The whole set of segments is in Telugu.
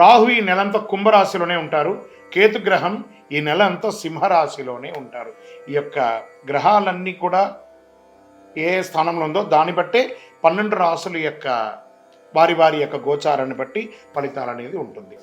రాహు ఈ నెలంతా కుంభరాశిలోనే ఉంటారు. కేతుగ్రహం ఈ నెల అంతా సింహరాశిలోనే ఉంటారు. ఈ యొక్క గ్రహాలన్నీ కూడా ఏ స్థానంలో ఉందో దాన్ని బట్టే పన్నెండు రాసుల యొక్క వారి వారి యొక్క గోచారాన్ని బట్టి ఫలితాలు అనేది ఉంటుంది.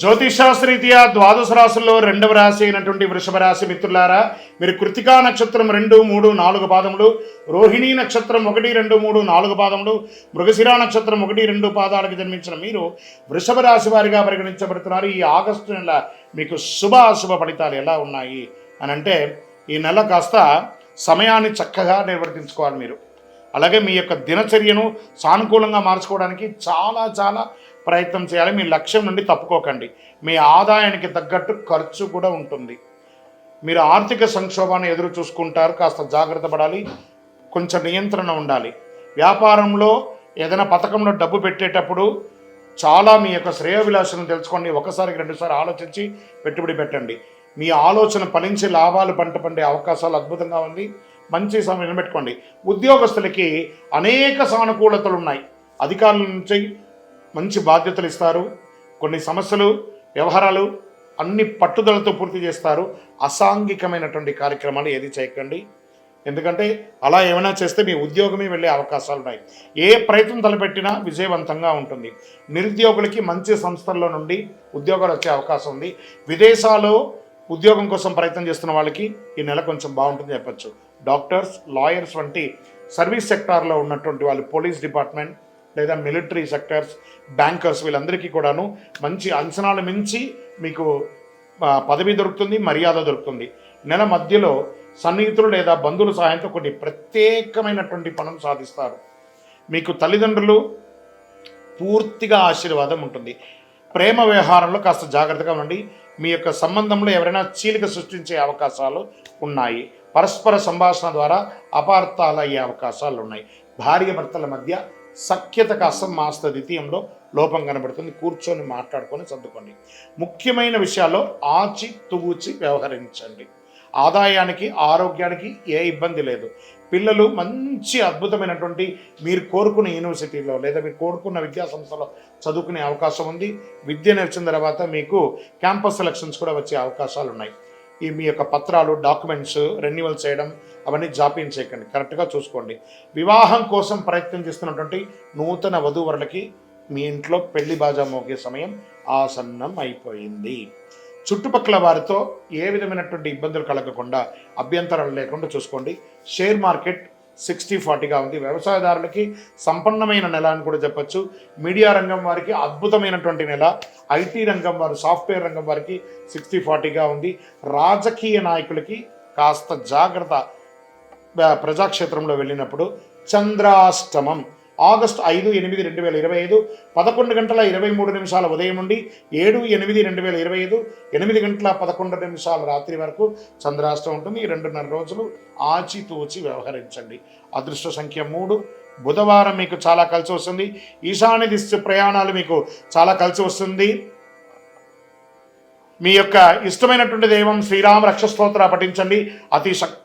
జ్యోతిషాస్త్రీత్యా ద్వాదశ రాశుల్లో రెండవ రాశి అయినటువంటి వృషభ రాశి మిత్రులారా మీరు కృతికా నక్షత్రం రెండు మూడు నాలుగు పాదములు రోహిణీ నక్షత్రం ఒకటి రెండు మూడు నాలుగు పాదములు మృగశిరా నక్షత్రం ఒకటి రెండు పాదాలకు జన్మించిన మీరు వృషభ రాశి వారిగా పరిగణించబడుతున్నారు. ఈ ఆగస్టు నెల మీకు శుభ అశుభ ఫలితాలు ఎలా ఉన్నాయి అని అంటే ఈ నెల కాస్త సమయాన్ని చక్కగా నిర్వర్తించుకోవాలి మీరు. అలాగే మీ యొక్క దినచర్యను సానుకూలంగా మార్చుకోవడానికి చాలా చాలా ప్రయత్నం చేయాలి. మీ లక్ష్యం నుండి తప్పుకోకండి. మీ ఆదాయానికి తగ్గట్టు ఖర్చు కూడా ఉంటుంది. మీరు ఆర్థిక సంక్షోభాన్ని ఎదురు చూసుకుంటారు. కాస్త జాగ్రత్త పడాలి. కొంచెం నియంత్రణ ఉండాలి. వ్యాపారంలో ఏదైనా పథకంలో డబ్బు పెట్టేటప్పుడు చాలా మీ యొక్క శ్రేయోభిలాషను తెలుసుకోండి. ఒకసారికి రెండుసార్లు ఆలోచించి పెట్టుబడి పెట్టండి. మీ ఆలోచన ఫలించి లాభాలు పంట పండే అవకాశాలు అద్భుతంగా ఉంది. మంచి సమయం పెట్టుకోండి ఉద్యోగస్తులకి అనేక సానుకూలతలు ఉన్నాయి. అధికారుల నుంచి మంచి బాధ్యతలు ఇస్తారు. కొన్ని సమస్యలు వ్యవహారాలు అన్ని పట్టుదలతో పూర్తి చేస్తారు. అసాంఘికమైనటువంటి కార్యక్రమాలు ఏది చేయకండి. ఎందుకంటే అలా ఏమైనా చేస్తే మీ ఉద్యోగమే వెళ్ళే అవకాశాలు ఉన్నాయి. ఏ ప్రయత్నం తలపెట్టినా విజయవంతంగా ఉంటుంది. నిరుద్యోగులకి మంచి సంస్థల్లో నుండి ఉద్యోగాలు వచ్చే అవకాశం ఉంది. విదేశాల్లో ఉద్యోగం కోసం ప్రయత్నం చేస్తున్న వాళ్ళకి ఈ నెల కొంచెం బాగుంటుంది చెప్పచ్చు. డాక్టర్స్ లాయర్స్ వంటి సర్వీస్ సెక్టార్లో ఉన్నటువంటి వాళ్ళు పోలీస్ డిపార్ట్మెంట్ లేదా మిలిటరీ సెక్టర్స్ బ్యాంకర్స్ వీళ్ళందరికీ కూడాను మంచి అంచనాలు మించి మీకు పదవి దొరుకుతుంది మర్యాద దొరుకుతుంది. నెల మధ్యలో సన్నిహితులు లేదా బంధువుల సహాయంతో కొన్ని ప్రత్యేకమైనటువంటి పనులు సాధిస్తారు. మీకు తల్లిదండ్రులు పూర్తిగా ఆశీర్వాదం ఉంటుంది. ప్రేమ వ్యవహారంలో కాస్త జాగ్రత్తగా ఉండండి. మీ యొక్క సంబంధంలో ఎవరైనా చీలిక సృష్టించే అవకాశాలు ఉన్నాయి. పరస్పర సంభాషణ ద్వారా అపార్థాలు అయ్యే అవకాశాలు ఉన్నాయి. భార్య భర్తల మధ్య సఖ్యత కాస్త మాస్త ద్వితీయంలో లోపం కనబడుతుంది. కూర్చొని మాట్లాడుకొని సర్దుకోండి. ముఖ్యమైన విషయాల్లో ఆచి తూచి వ్యవహరించండి. ఆదాయానికి ఆరోగ్యానికి ఏ ఇబ్బంది లేదు. పిల్లలు మంచి అద్భుతమైనటువంటి మీరు కోరుకున్న యూనివర్సిటీలో లేదా మీరు కోరుకున్న విద్యా సంస్థలో చదువుకునే అవకాశం ఉంది. విద్య నేర్చిన తర్వాత మీకు క్యాంపస్ సెలక్షన్స్ కూడా వచ్చే అవకాశాలు ఉన్నాయి ఈ మీ యొక్క పత్రాలు డాక్యుమెంట్స్ రెన్యువల్ చేయడం అవన్నీ జాప్యం చేయకండి. కరెక్ట్గా చూసుకోండి. వివాహం కోసం ప్రయత్నం చేస్తున్నటువంటి నూతన వధూవరులకి మీ ఇంట్లో పెళ్ళి బాజా మోగే సమయం ఆసన్నం అయిపోయింది. చుట్టుపక్కల వారితో ఏ విధమైనటువంటి ఇబ్బందులు కలగకుండా అభ్యంతరాలు లేకుండా చూసుకోండి. షేర్ మార్కెట్ సిక్స్టీ ఫార్టీగా ఉంది. వ్యవసాయదారులకి సంపన్నమైన నెల అని కూడా చెప్పచ్చు. మీడియా రంగం వారికి అద్భుతమైనటువంటి నెల. ఐటీ రంగం వారు సాఫ్ట్వేర్ రంగం వారికి సిక్స్టీ ఫార్టీగా ఉంది. రాజకీయ నాయకులకి కాస్త జాగ్రత్త ప్రజాక్షేత్రంలో వెళ్ళినప్పుడు చంద్రాష్టమం. ఆగస్ట్ ఐదు ఎనిమిది రెండు వేల ఇరవై ఐదు పదకొండు గంటల ఇరవై మూడు నిమిషాల ఉదయం నుండి ఏడు ఎనిమిది రెండు వేల ఇరవై ఐదు ఎనిమిది గంటల పదకొండు నిమిషాల రాత్రి వరకు చంద్రాష్టం ఉంటుంది. ఈ రెండున్నర రోజులు ఆచితూచి వ్యవహరించండి. అదృష్ట సంఖ్య మూడు. బుధవారం మీకు చాలా కలిసి వస్తుంది. ఈశాన్య దిశ ప్రయాణాలు మీకు చాలా కలిసి వస్తుంది. మీ యొక్క ఇష్టమైనటువంటి దైవం శ్రీరామ రక్ష స్తోత్ర పఠించండి. అతి శక్తి